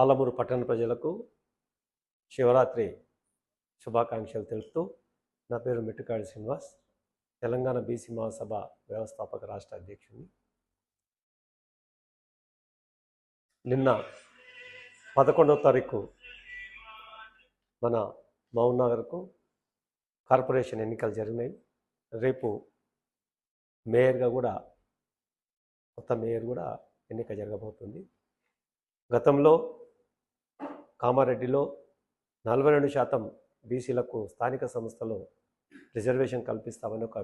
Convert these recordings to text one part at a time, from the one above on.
పాలమూరు పట్టణ ప్రజలకు శివరాత్రి శుభాకాంక్షలు తెలుపుతూ నా పేరు మిట్టుకాడి శ్రీనివాస్. తెలంగాణ బీసీ మహాసభ వ్యవస్థాపక రాష్ట్ర అధ్యక్షుడిని. నిన్న పదకొండవ తారీఖు మన మౌనగర్కు కార్పొరేషన్ ఎన్నికలు జరిగినాయి. రేపు మేయర్గా కూడా కొత్త మేయర్ కూడా ఎన్నిక జరగబోతుంది. గతంలో కామారెడ్డిలో నలభై రెండు శాతం బీసీలకు స్థానిక సంస్థలో రిజర్వేషన్ కల్పిస్తామని ఒక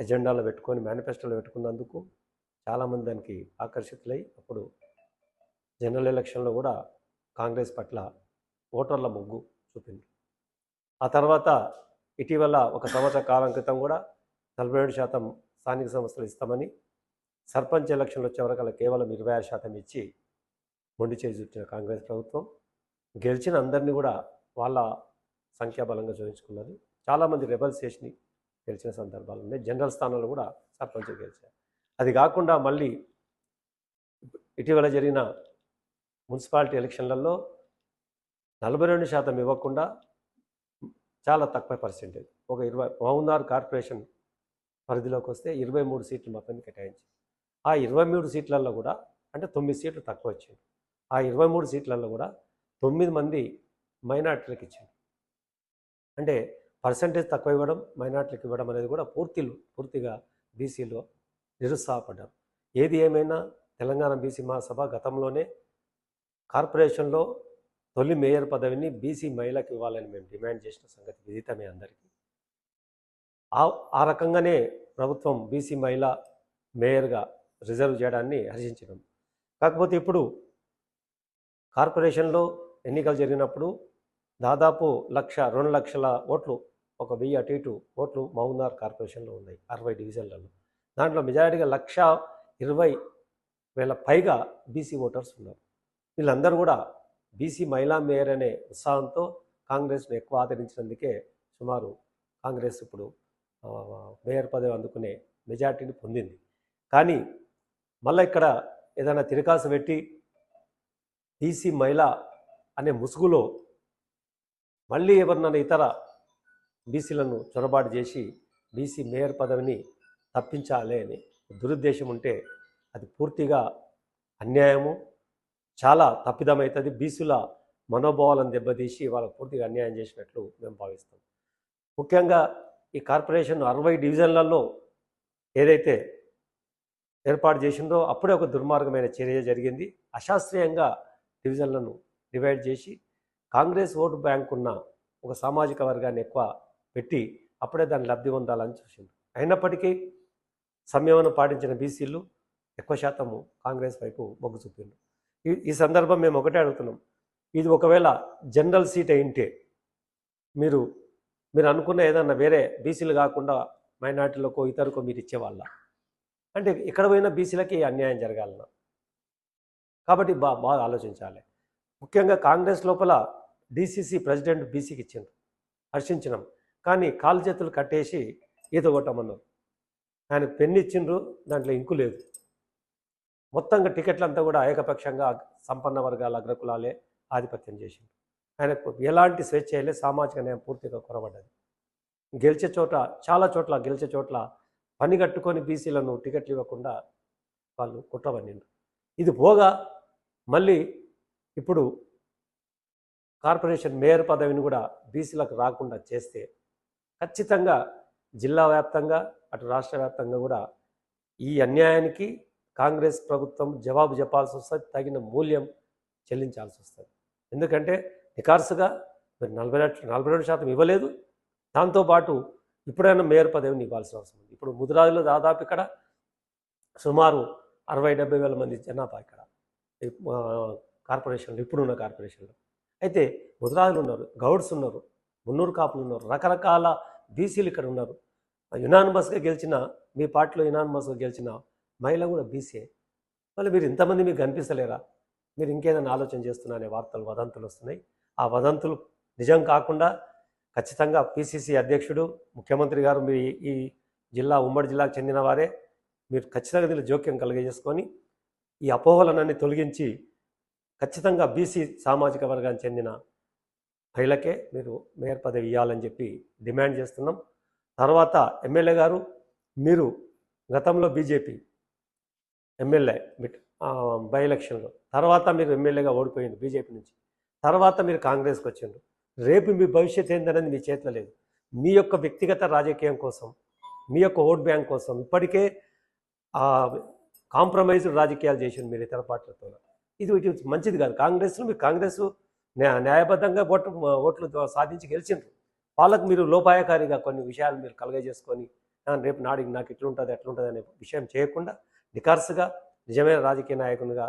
ఎజెండాలో పెట్టుకొని మేనిఫెస్టోలో పెట్టుకున్నందుకు చాలామంది దానికి ఆకర్షితులై అప్పుడు జనరల్ ఎలక్షన్లో కూడా కాంగ్రెస్ పట్ల ఓటర్ల మొగ్గు చూపింది. ఆ తర్వాత ఇటీవల ఒక సంవత్సర కాలం క్రితం కూడా నలభై ఏడు శాతం స్థానిక సంస్థలు ఇస్తామని సర్పంచ్ ఎలక్షన్లు వచ్చే వరకు కేవలం ఇరవై ఆరు శాతం ఇచ్చి మొండి చేసి చుట్టిన కాంగ్రెస్ ప్రభుత్వం గెలిచిన అందరినీ కూడా వాళ్ళ సంఖ్యాబలంగా చూపించుకున్నది చాలామంది రెబల్స్ చేసి గెలిచిన సందర్భాలు ఉన్నాయి. జనరల్ స్థానంలో కూడా సర్పంచ్ గెలిచారు. అది కాకుండా మళ్ళీ ఇటీవల జరిగిన మున్సిపాలిటీ ఎలక్షన్లలో నలభై రెండు శాతం ఇవ్వకుండా చాలా తక్కువ పర్సెంటేజ్. ఒక ఇరవై మహుందార్ కార్పొరేషన్ పరిధిలోకి వస్తే ఇరవై మూడు సీట్లు మాత్రమే కేటాయించి ఆ ఇరవై మూడు సీట్లలో కూడా అంటే తొమ్మిది సీట్లు తక్కువ వచ్చింది ఆ ఇరవై మూడు సీట్లలో కూడా తొమ్మిది మంది మైనార్టీలకు ఇచ్చింది అంటే పర్సంటేజ్ తక్కువ ఇవ్వడం మైనార్టీలకు ఇవ్వడం అనేది కూడా పూర్తిలు పూర్తిగా బీసీలో నిరుత్సాహపడ్డారు. ఏది ఏమైనా తెలంగాణ బీసీ మహాసభ గతంలోనే కార్పొరేషన్లో తొలి మేయర్ పదవిని బీసీ మహిళకి ఇవ్వాలని మేము డిమాండ్ చేసిన సంగతి విదితమే అందరికీ. ఆ ఆ రకంగానే ప్రభుత్వం బీసీ మహిళ మేయర్గా రిజర్వ్ చేయడాన్ని హర్షించినాం కాకపోతే ఇప్పుడు కార్పొరేషన్లో ఎన్నికలు జరిగినప్పుడు దాదాపు లక్ష రెండు లక్షల ఓట్లు ఒక వెయ్యి అటు ఇటు ఓట్లు మౌనార్ కార్పొరేషన్లో ఉన్నాయి అరవై డివిజన్లలో. దాంట్లో మెజారిటీగా లక్ష ఇరవై వేల పైగా బీసీ ఓటర్స్ ఉన్నారు. వీళ్ళందరూ కూడా బీసీ మహిళా మేయర్ అనే ఉత్సాహంతో కాంగ్రెస్ను ఎక్కువ ఆదరించినందుకే సుమారు కాంగ్రెస్ ఇప్పుడు మేయర్ పదవి అందుకునే మెజార్టీని పొందింది. కానీ మళ్ళీ ఇక్కడ ఏదైనా తిరకాసు పెట్టి బీసీ మహిళ అనే ముసుగులో మళ్ళీ ఎవరినైనా ఇతర బీసీలను చొరబాటు చేసి బీసీ మేయర్ పదవిని తప్పించాలి అని దురుద్దేశం ఉంటే అది పూర్తిగా అన్యాయము. చాలా తప్పిదమవుతుంది. బీసీల మనోభావాలను దెబ్బతీసి వాళ్ళకు పూర్తిగా అన్యాయం చేసినట్లు మేము భావిస్తాం. ముఖ్యంగా ఈ కార్పొరేషన్ అరవై డివిజన్లలో ఏదైతే ఏర్పాటు చేసిందో అప్పుడే ఒక దుర్మార్గమైన చర్య జరిగింది. అశాస్త్రీయంగా డివిజన్లను డివైడ్ చేసి కాంగ్రెస్ ఓటు బ్యాంక్ ఉన్న ఒక సామాజిక వర్గాన్ని ఎక్కువ పెట్టి అప్పుడే దాన్ని లబ్ధి పొందాలని చూసింది. అయినప్పటికీ సంయమనం పాటించిన బీసీలు ఎక్కువ శాతము కాంగ్రెస్ వైపు మొగ్గు చూపిండు ఈ ఈ సందర్భం మేము ఒకటే అడుగుతున్నాం. ఇది ఒకవేళ జనరల్ సీట్ అయింటే మీరు మీరు అనుకున్న ఏదన్నా వేరే బీసీలు కాకుండా మైనార్టీలకో ఇతరుకో మీరు ఇచ్చేవాళ్ళ? అంటే ఎక్కడ పోయిన బీసీలకి అన్యాయం జరగాలన్నా కాబట్టి బా బాగా ఆలోచించాలి. ముఖ్యంగా కాంగ్రెస్ లోపల డీసీసీ ప్రెసిడెంట్ బీసీకి ఇచ్చిండ్రు. హర్షించినాం. కానీ కాలు చేతులు కట్టేసి ఈత కొట్టమన్నారు. ఆయన పెన్ను ఇచ్చిండ్రు దాంట్లో ఇంకు లేదు. మొత్తంగా టికెట్లంతా కూడా ఏకపక్షంగా సంపన్న వర్గాల అగ్రకులాలే ఆధిపత్యం చేసిండ్రు. ఆయనకు ఎలాంటి స్వేచ్ఛ చేయలే సామాజిక న్యాయం పూర్తిగా కొరబడ్డది. గెలిచే చోట చాలా చోట్ల గెలిచే చోట్ల పని కట్టుకొని బీసీలను టికెట్లు ఇవ్వకుండా వాళ్ళు కుట్రబడిండ్రు ఇది పోగా మళ్ళీ ఇప్పుడు కార్పొరేషన్ మేయర్ పదవిని కూడా బీసీలకు రాకుండా చేస్తే ఖచ్చితంగా జిల్లా వ్యాప్తంగా అటు రాష్ట్ర వ్యాప్తంగా కూడా ఈ అన్యాయానికి కాంగ్రెస్ ప్రభుత్వం జవాబు చెప్పాల్సి వస్తుంది తగిన మూల్యం చెల్లించాల్సి వస్తుంది. ఎందుకంటే నికార్సుగా మీరు నలభై నలభై రెండు శాతం ఇవ్వలేదు. దాంతోపాటు ఇప్పుడైనా మేయర్ పదవిని ఇవ్వాల్సిన అవసరం ఉంది. ఇప్పుడు ముదిరాజులో దాదాపు ఇక్కడ సుమారు అరవై డెబ్బై వేల మంది జనాభా ఇక్కడ. కార్పొరేషన్లో ఇప్పుడున్న కార్పొరేషన్లో. అయితే ముదరాజులు ఉన్నారు గౌడ్స్ ఉన్నారు మున్నూరు కాపులు ఉన్నారు రకరకాల బీసీలు ఇక్కడ ఉన్నారు. యునానిమస్గా గెలిచిన మీ పార్టీలో యునానిమస్గా గెలిచిన మహిళ కూడా బీసీఏ మళ్ళీ మీరు ఇంతమంది మీకు కనిపిస్తలేరా? మీరు ఇంకేదైనా ఆలోచన చేస్తున్నా అనే వార్తలు వదంతులు వస్తున్నాయి. ఆ వదంతులు నిజం కాకుండా ఖచ్చితంగా పిసిసి అధ్యక్షుడు ముఖ్యమంత్రి గారు మీరు ఈ- ఈ జిల్లా ఉమ్మడి జిల్లాకు చెందిన వారే. మీరు ఖచ్చితంగా దీనిలో జోక్యం కలిగజేసుకొని ఈ అపోహలనన్నీ తొలగించి ఖచ్చితంగా బీసీ సామాజిక వర్గానికి చెందిన మహిళకే మీరు మేయర్ పదవి ఇవ్వాలని చెప్పి డిమాండ్ చేస్తున్నాం. తర్వాత ఎమ్మెల్యే గారు మీరు గతంలో బీజేపీ ఎమ్మెల్యే బై ఎలక్షన్లో తర్వాత మీరు ఎమ్మెల్యేగా ఓడిపోయింది బీజేపీ నుంచి. తర్వాత మీరు కాంగ్రెస్కి వచ్చిండ్రు. రేపు మీ భవిష్యత్ ఏందనేది మీ చేతిలో లేదు. మీ యొక్క వ్యక్తిగత రాజకీయం కోసం మీ యొక్క ఓట్ బ్యాంక్ కోసం ఇప్పటికే కాంప్రమైజ్డ్ రాజకీయాలు చేసింది మీరు ఇతర పార్టీలతో ఇది మంచిది కాదు. కాంగ్రెస్లో మీరు కాంగ్రెస్ న్యాయబద్ధంగా ఓటు ఓట్లు సాధించి గెలిచిండ్రు. వాళ్ళకు మీరు లోపాయకారిగా కొన్ని విషయాలు మీరు కలగజేసుకొని రేపు నాడికి నాకు ఎట్లుంటుంది ఎట్లుంటుంది అనే విషయం చేయకుండా నికార్సుగా నిజమైన రాజకీయ నాయకునిగా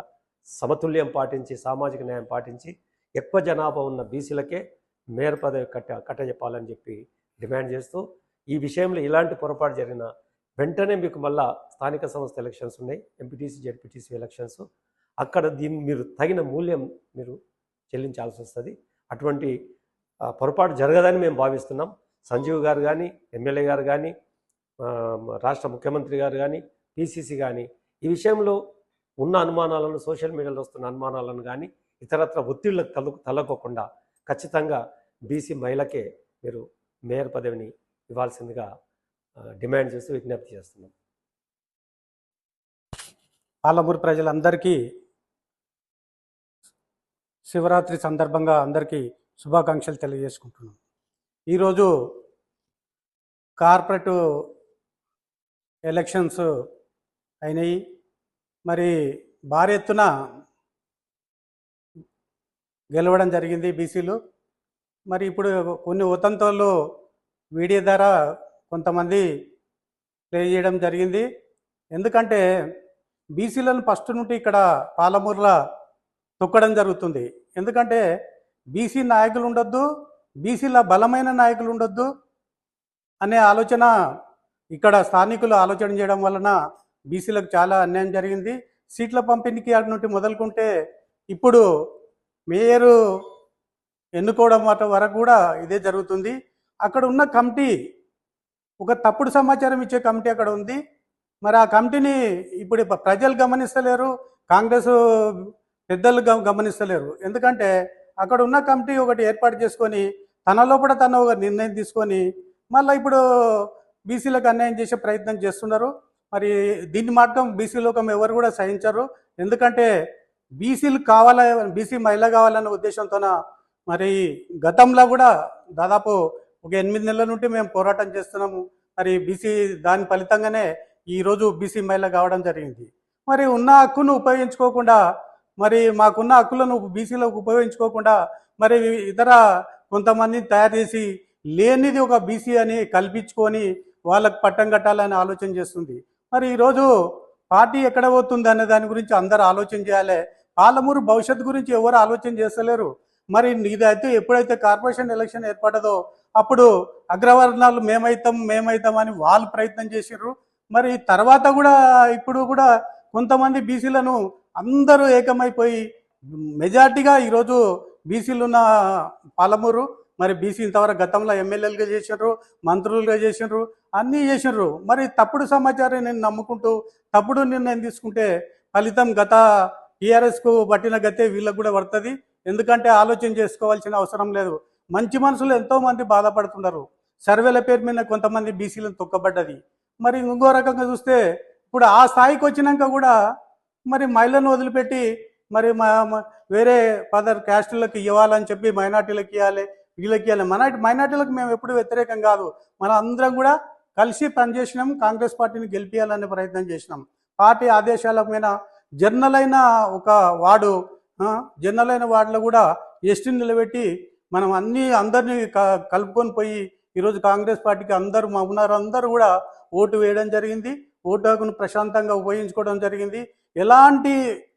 సమతుల్యం పాటించి సామాజిక న్యాయం పాటించి ఎక్కువ జనాభా ఉన్న బీసీలకే మేయర్ పదవి కట్ట కట్టజెప్పాలని చెప్పి డిమాండ్ చేస్తూ ఈ విషయంలో ఇలాంటి పొరపాటు జరిగిన వెంటనే మీకు మళ్ళా స్థానిక సంస్థ ఎలక్షన్స్ ఉన్నాయి. MPTC ZPTC elections. అక్కడ దీన్ని మీరు తగిన మూల్యం మీరు చెల్లించాల్సి వస్తుంది. అటువంటి పొరపాటు జరగదని మేము భావిస్తున్నాం. సంజీవ్ గారు కానీ ఎమ్మెల్యే గారు కానీ రాష్ట్ర ముఖ్యమంత్రి గారు కానీ పిసిసి కానీ ఈ విషయంలో ఉన్న అనుమానాలను సోషల్ మీడియాలో వస్తున్న అనుమానాలను కానీ ఇతరత్ర ఒత్తిళ్ళకు తల తలకోకుండా ఖచ్చితంగా బీసీ మహిళకే మీరు మేయర్ పదవిని ఇవ్వాల్సిందిగా డిమాండ్ చేస్తూ విజ్ఞప్తి చేస్తున్నాం. పాలమూరు ప్రజలందరికీ శివరాత్రి సందర్భంగా అందరికీ శుభాకాంక్షలు తెలియజేసుకుంటున్నాం. ఈరోజు కార్పొరేట్ ఎలక్షన్స్ అయినాయి. మరి భారీ ఎత్తున గెలవడం జరిగింది బీసీలు. మరి ఇప్పుడు కొన్ని ఉతంతోళ్ళు వీడియో ద్వారా కొంతమంది ప్లే చేయడం జరిగింది. ఎందుకంటే బీసీలను ఫస్ట్ నుండి ఇక్కడ పాలమూరులో తొక్కడం జరుగుతుంది. ఎందుకంటే బీసీ నాయకులు ఉండొద్దు బీసీల బలమైన నాయకులు ఉండొద్దు అనే ఆలోచన ఇక్కడ స్థానికులు ఆలోచన చేయడం వలన బీసీలకు చాలా అన్యాయం జరిగింది. సీట్ల పంపిణీకి అటు నుండి మొదలుకుంటే ఇప్పుడు మేయరు ఎన్నుకోవడం వరకు కూడా ఇదే జరుగుతుంది. అక్కడ ఉన్న కమిటీ ఒక తప్పుడు సమాచారం ఇచ్చే కమిటీ అక్కడ ఉంది. మరి ఆ కమిటీని ఇప్పుడు ప్రజలు గమనిస్తలేరు. కాంగ్రెస్ పెద్దలు గమనిస్తలేరు. ఎందుకంటే అక్కడ ఉన్న కమిటీ ఒకటి ఏర్పాటు చేసుకొని తన లోపల తన ఒక నిర్ణయం తీసుకొని మళ్ళీ ఇప్పుడు బీసీలకు అన్యాయం చేసే ప్రయత్నం చేస్తున్నారు. మరి దీన్ని మాత్రం బీసీ లోకం ఎవరు కూడా సహించరు. ఎందుకంటే బీసీలు కావాల బీసీ మహిళ కావాలన్న ఉద్దేశంతోన మరి గతంలో కూడా దాదాపు ఒక ఎనిమిది నెలల నుండి మేము పోరాటం చేస్తున్నాము. మరి బీసీ దాని ఫలితంగానే ఈరోజు బీసీ మహిళ కావడం జరిగింది. మరి ఉన్న హక్కును ఉపయోగించుకోకుండా మరి మాకున్న హక్కులను బీసీలకు ఉపయోగించుకోకుండా మరి ఇతర కొంతమందిని తయారు చేసి లేనిది ఒక బీసీ అని కల్పించుకొని వాళ్ళకు పట్టం కట్టాలని ఆలోచన చేస్తుంది. మరి ఈరోజు పార్టీ ఎక్కడ పోతుంది అనే దాని గురించి అందరూ ఆలోచన చేయాలి. పాలమూరు భవిష్యత్తు గురించి ఎవరు ఆలోచన చేస్తలేరు. మరి ఇదైతే ఎప్పుడైతే కార్పొరేషన్ ఎలక్షన్ ఏర్పడదో అప్పుడు అగ్రవర్ణాలు మేమైతాం మేమైతాం అని వాళ్ళు ప్రయత్నం చేసిర్రు. మరి తర్వాత కూడా ఇప్పుడు కూడా కొంతమంది బీసీలను అందరూ ఏకమైపోయి మెజార్టీగా ఈరోజు బీసీలు ఉన్న పాలమూరు మరి బీసీ ఇంతవరకు గతంలో ఎమ్మెల్యేలుగా చేసినారు మంత్రులుగా చేసినారు అన్నీ చేసినారు మరి తప్పుడు సమాచారం నేను నమ్ముకుంటూ తప్పుడు నిర్ణయం తీసుకుంటే ఫలితం గత టీఆర్ఎస్కు పట్టిన గతే వీళ్ళకు కూడా పడుతుంది. ఎందుకంటే ఆలోచన చేసుకోవాల్సిన అవసరం లేదు. మంచి మనుషులు ఎంతోమంది బాధపడుతున్నారు సర్వేల పేరు మీద కొంతమంది బీసీలను తొక్కబడ్డది. మరి ఇంకో రకంగా చూస్తే ఇప్పుడు ఆ స్థాయికి వచ్చినాక కూడా మరి మహిళను వదిలిపెట్టి మరి మా వేరే పదర్ క్యాస్టులకు ఇవ్వాలని చెప్పి మైనార్టీలకు ఇవ్వాలి వీళ్ళకి ఇవ్వాలి. మన మైనార్టీలకు మేము ఎప్పుడు వ్యతిరేకం కాదు. మన అందరం కూడా కలిసి పనిచేసినాం కాంగ్రెస్ పార్టీని గెలిపించాలనే ప్రయత్నం చేసినాం. పార్టీ ఆదేశాల మీద జర్నల్ అయిన ఒక వార్డు జర్నల్ అయిన వార్డులో కూడా ఎస్టీని నిలబెట్టి మనం అన్ని అందరినీ క- కలుపుకొని పోయి ఈరోజు కాంగ్రెస్ పార్టీకి అందరూ మా ఉన్నారు. అందరూ కూడా ఓటు వేయడం జరిగింది. ఓటు హక్కును ప్రశాంతంగా ఉపయోగించుకోవడం జరిగింది. ఎలాంటి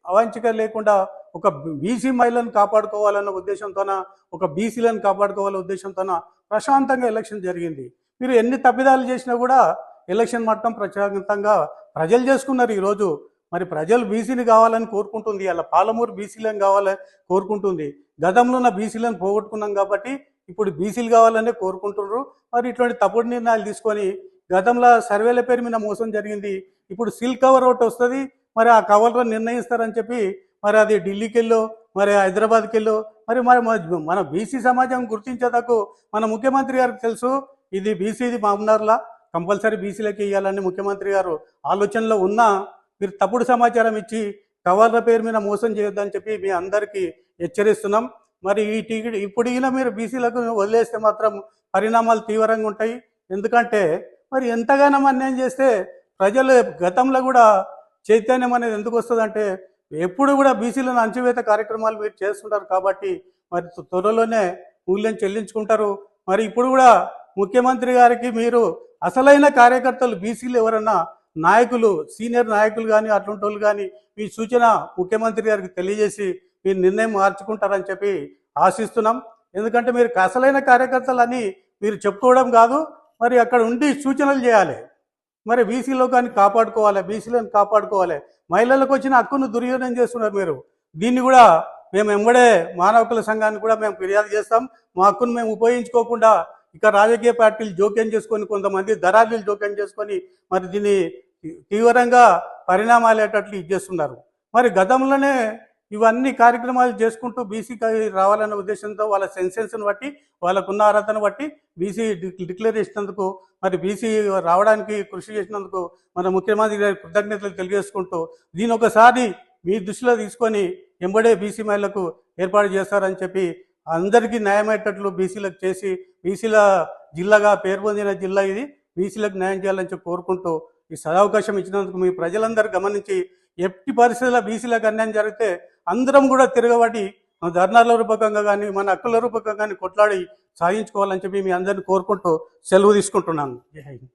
అవాంఛిక లేకుండా ఒక బీసీ మహిళలను కాపాడుకోవాలన్న ఉద్దేశంతోన ఒక బీసీలను కాపాడుకోవాలనే ఉద్దేశంతోన ప్రశాంతంగా ఎలక్షన్ జరిగింది. మీరు ఎన్ని తప్పిదాలు చేసినా కూడా ఎలక్షన్ మొత్తం ప్రశాంతంగా ప్రజలు చేసుకున్నారు ఈరోజు మరి ప్రజలు బీసీని కావాలని కోరుకుంటుంది అలా పాలమూరు బీసీలను కావాలని కోరుకుంటుంది. గతంలో ఉన్న బీసీలను పోగొట్టుకున్నాం కాబట్టి ఇప్పుడు బీసీలు కావాలనే కోరుకుంటున్నారు. మరి ఇటువంటి తప్పుడు నిర్ణయాలు తీసుకొని గతంలో సర్వేల పేరు మీద మోసం జరిగింది. ఇప్పుడు సిల్క్ కవర్ ఒకటి వస్తుంది మరి ఆ కవర్లో నిర్ణయిస్తారని చెప్పి మరి అది ఢిల్లీకి వెళ్ళో మరి హైదరాబాద్కి వెళ్ళు మరి మరి మన- మన బీసీ సమాజం గుర్తించేటకు మన ముఖ్యమంత్రి గారికి తెలుసు ఇది బీసీది మామూనార్లా కంపల్సరీ బీసీలకి ఇవ్వాలని ముఖ్యమంత్రి గారు ఆలోచనలో ఉన్నా మీరు తప్పుడు సమాచారం ఇచ్చి కవర్ల పేరు మీద మోసం చేయొద్దని చెప్పి మీ అందరికీ హెచ్చరిస్తున్నాం. మరి ఈ టికెట్ ఇప్పుడు మీరు బీసీలకు వదిలేస్తే మాత్రం పరిణామాలు తీవ్రంగా ఉంటాయి. ఎందుకంటే మరి ఎంతగానో అన్యాయం చేస్తే ప్రజలు గతంలో కూడా చైతన్యం అనేది ఎందుకు వస్తుందంటే ఎప్పుడు కూడా బీసీలను అంచువేత కార్యక్రమాలు మీరు చేస్తుంటారు కాబట్టి మరి త్వరలోనే మూల్యం చెల్లించుకుంటారు. మరి ఇప్పుడు కూడా ముఖ్యమంత్రి గారికి మీరు అసలైన కార్యకర్తలు బీసీలు ఎవరన్నా నాయకులు సీనియర్ నాయకులు కానీ అటువంటి వాళ్ళు కానీ మీ సూచన ముఖ్యమంత్రి గారికి తెలియజేసి మీరు నిర్ణయం మార్చుకుంటారని చెప్పి ఆశిస్తున్నాం. ఎందుకంటే మీరు అసలైన కార్యకర్తలని మీరు చెప్పుకోవడం కాదు మరి అక్కడ ఉండి సూచనలు చేయాలి. మరి బీసీ లోకాన్ని కాపాడుకోవాలి బీసీలను కాపాడుకోవాలి. మహిళలకు వచ్చిన హక్కును దుర్యోగం చేస్తున్నారు మీరు. దీన్ని కూడా మేము ఎంబడే మానవకుల సంఘాన్ని కూడా మేము ఫిర్యాదు చేస్తాం. మా హక్కును మేము ఉపయోగించుకోకుండా ఇక రాజకీయ పార్టీలు జోక్యం చేసుకొని కొంతమంది దళారులు జోక్యం చేసుకొని మరి దీన్ని తీవ్రంగా పరిణామాలేటట్లు ఇచ్చేస్తున్నారు మరి గతంలోనే ఇవన్నీ కార్యక్రమాలు చేసుకుంటూ బీసీకి రావాలన్న ఉద్దేశంతో వాళ్ళ సెన్సెన్స్ని బట్టి వాళ్ళకున్న అర్హతను బట్టి బీసీ డిక్లేర్ చేసినందుకు మరి బీసీ రావడానికి కృషి చేసినందుకు మన ముఖ్యమంత్రి గారి కృతజ్ఞతలు తెలియజేసుకుంటూ దీని ఒకసారి మీ దృష్టిలో తీసుకొని ఎంబడే బీసీ మహిళలకు ఏర్పాటు చేస్తారని చెప్పి అందరికీ న్యాయమయ్యేటట్లు బీసీలకు చేసి బీసీల జిల్లాగా పేరు పొందిన జిల్లా ఇది. బీసీలకు న్యాయం చేయాలని చెప్పి కోరుకుంటూ ఈ సదావకాశం ఇచ్చినందుకు మీ ప్రజలందరూ గమనించి ఎట్టి పరిస్థితుల్లో బీసీలకు అన్యాయం జరిగితే అందరం కూడా తిరగబడి ధర్నాల రూపకంగా కానీ మన హక్కుల రూపకంగా కానీ కొట్లాడి సాధించుకోవాలని చెప్పి మీ అందరిని కోరుకుంటూ సెలవు తీసుకుంటున్నాను. జై హింద్.